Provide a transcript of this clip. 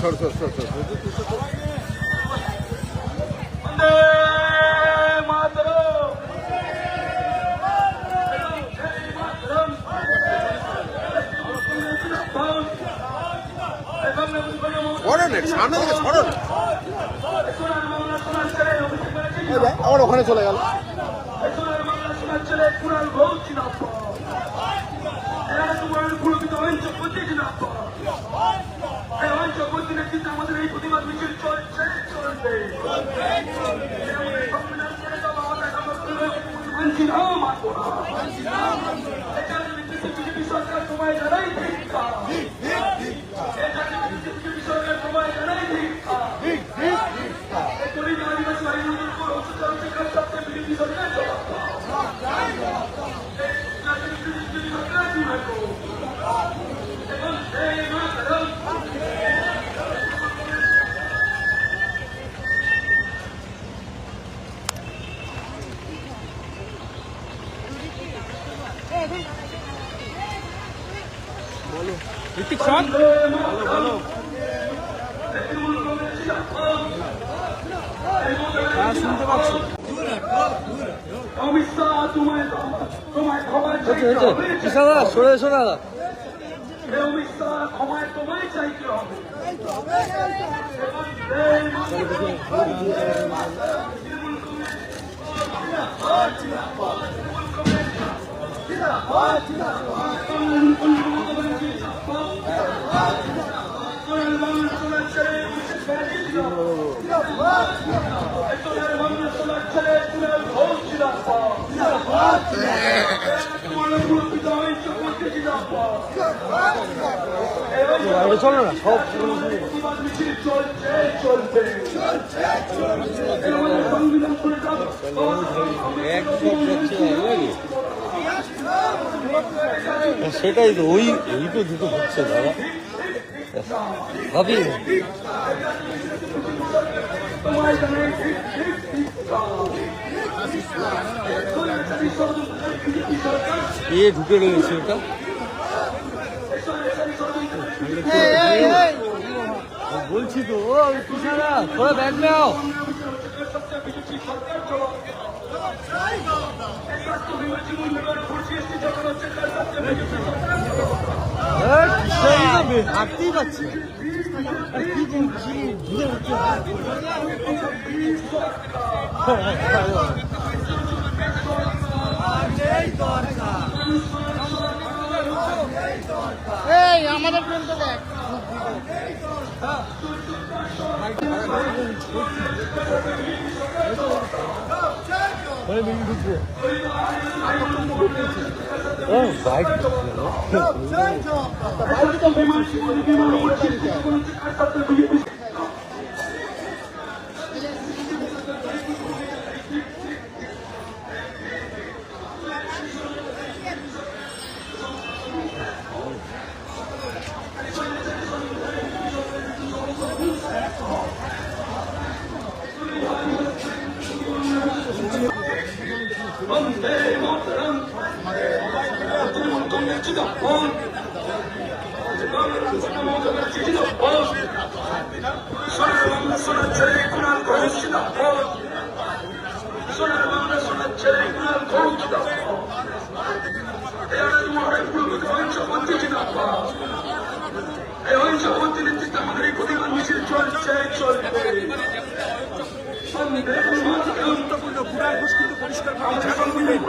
সর সর সর সর। বন্দে মাতরম। সরো না সামনে থেকে সরো না। এই দেখ, আমার ওখানে চলে গেল। আমাদের প্রতিবাদ মিছিল চলছে চলবে মানছি না মানবো না এটা বিজেপি সরকার তোমায় জানাই ধিক্কার। হ্যাঁ শুনতে পাচ্ছি অমিত শাহ তোমায় তোমায় হবে সরে এসো ক্ষমায় তোমায় চাইতে হবে চলো না সব সেটাই তো ওই ওই তো দুটো হচ্ছে দাদা। ভাবি। এ ঢুকে রয়েছে ওটা? বলছি তো ও তোরা ব্যাগ নাও। হাঁটতেই পারছি। এই আমাদের প্রেমটা দেখ ওই মিনি ঢুকবো ও বাইক জিন্দাবাদ জিন্দাবাদ সোনার বাংলা শোনাচ্ছে কুনাল ঘোষ জিন্দাবাদ সোনার গুরুত্বপূর্ণ বুড়ার ঘোষ কিন্তু পরিষ্কার করে। উচ্চারণ দিলেন